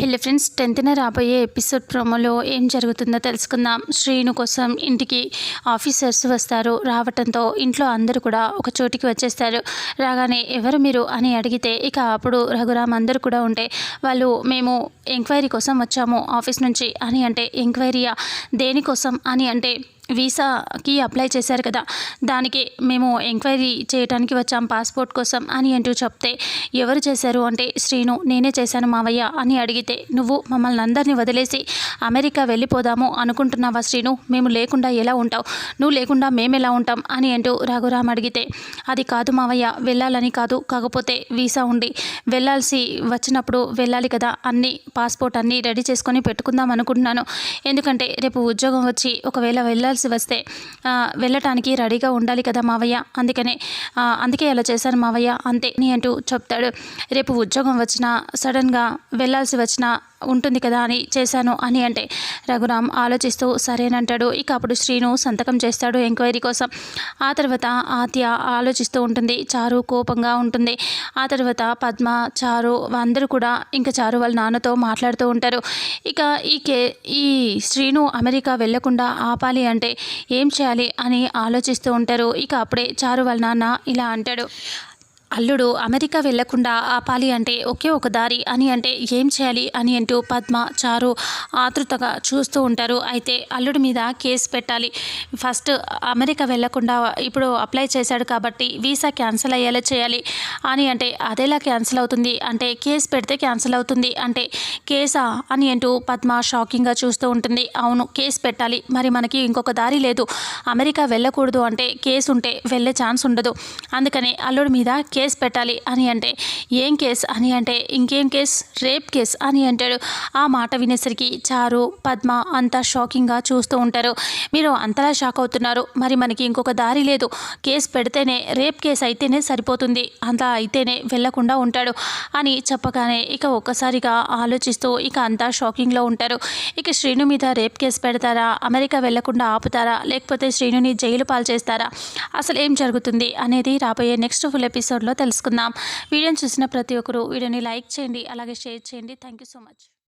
Hello friends టెన్త్న రాబోయే episode ప్రోమోలో ఏం జరుగుతుందో తెలుసుకుందాం. శ్రీను కోసం ఇంటికి ఆఫీసర్స్ వస్తారు. రావటంతో ఇంట్లో అందరూ కూడా ఒక చోటికి వచ్చేస్తారు. రాగానే ఎవరు మీరు అని అడిగితే ఇక అప్పుడు రఘురామ్ అందరూ కూడా ఉంటే వాళ్ళు మేము ఎంక్వైరీ కోసం వచ్చాము ఆఫీస్ నుంచి అని అంటే ఎంక్వైరీయా? దేనికోసం? అని అంటే వీసాకి అప్లై చేశారు కదా. దానికి మేము ఎంక్వైరీ చేయడానికి వచ్చాం పాస్పోర్ట్ కోసం అని అంటూ చెప్తే ఎవరు చేశారు? అంటే శ్రీను నేనే చేశాను మావయ్య అని అడిగితే నువ్వు మమ్మల్ని అందరినీ వదిలేసి అమెరికా వెళ్ళిపోదాము అనుకుంటున్నావా శ్రీను? మేము లేకుండా ఎలా ఉంటావు? నువ్వు లేకుండా మేము ఎలా ఉంటాం? అని అంటూ రఘురామ్ అడిగితే అది కాదు మావయ్య వెళ్ళాలని కాదు. కాకపోతే వీసా ఉండి వెళ్ళాల్సి వచ్చినప్పుడు వెళ్ళాలి కదా. అన్ని పాస్పోర్ట్ అన్నీ రెడీ చేసుకొని పెట్టుకుందాం అనుకుంటున్నాను. ఎందుకంటే రేపు ఉద్యోగం వచ్చి ఒకవేళ వెళ్ళాలి వెళ్ళాల్సి వస్తే వెళ్ళటానికి రెడీగా ఉండాలి కదా మావయ్య. అందుకనే అందుకే అలా చేశాను మావయ్య. అంతే నీ అంటూ చెప్తాడు. రేపు ఉద్యోగం వచ్చినా సడన్గా వెళ్ళాల్సి వచ్చినా ఉంటుంది కదా అని చేశాను అని అంటే రఘురామ్ ఆలోచిస్తూ సరేనంటాడు. ఇక అప్పుడు శ్రీను సంతకం చేస్తాడు ఎంక్వైరీ కోసం. ఆ తర్వాత ఆత్య ఆలోచిస్తూ ఉంటుంది. చారు కోపంగా ఉంటుంది. ఆ తర్వాత పద్మ చారు అందరూ కూడా ఇంకా చారు వాళ్ళ నాన్నతో మాట్లాడుతూ ఉంటారు. ఇక ఈ కే ఈ శ్రీను అమెరికా వెళ్ళకుండా ఆపాలి అంటే ఏం చేయాలి అని ఆలోచిస్తూ ఉంటారు. ఇక అప్పుడే చారు వాళ్ళ నాన్న ఇలా అంటాడు. అల్లుడు అమెరికా వెళ్ళకుండా ఆపాలి అంటే ఒకే ఒక దారి అని అంటే ఏం చేయాలి అని అంటూ పద్మ చారు ఆతృతగా చూస్తూ ఉంటారు. అయితే అల్లుడి మీద కేసు పెట్టాలి. ఫస్ట్ అమెరికా వెళ్ళకుండా ఇప్పుడు అప్లై చేశాడు కాబట్టి వీసా క్యాన్సిల్ అయ్యేలా చేయాలి. అని అంటే అదేలా క్యాన్సిల్ అవుతుంది? అంటే కేసు పెడితే క్యాన్సిల్ అవుతుంది. అంటే కేసా అని అంటూ పద్మ షాకింగ్గా చూస్తూ ఉంటుంది. అవును కేసు పెట్టాలి. మరి మనకి ఇంకొక దారి లేదు. అమెరికా వెళ్ళకూడదు అంటే కేసు ఉంటే వెళ్ళే ఛాన్స్ ఉండదు. అందుకని అల్లుడి మీద కేసు పెట్టాలి అని అంటే ఏం కేస్ అని అంటే ఇంకేం కేస్? రేప్ కేస్ అని అంటాడు. ఆ మాట వినేసరికి చారు పద్మ అంతా షాకింగ్గా చూస్తూ ఉంటారు. మీరు అంతలా షాక్ అవుతున్నారు. మరి మనకి ఇంకొక దారి లేదు. కేసు పెడితేనే రేప్ కేసు అయితేనే సరిపోతుంది. అంతా అయితేనే వెళ్ళకుండా ఉంటాడు అని చెప్పగానే ఇక ఒక్కసారిగా ఆలోచిస్తూ ఇక అంతా షాకింగ్లో ఉంటారు. ఇక శ్రీను మీద రేప్ కేసు పెడతారా? అమెరికా వెళ్ళకుండా ఆపుతారా? లేకపోతే శ్రీనుని జైలు పాలు చేస్తారా? అసలు ఏం జరుగుతుంది అనేది రాబోయే నెక్స్ట్ ఫుల్ ఎపిసోడ్లో తెలుసుకుందాం. వీడియోని చూసిన ప్రతి ఒక్కరూ వీడియోని లైక్ చేయండి అలాగే షేర్ చేయండి. Thank you so much.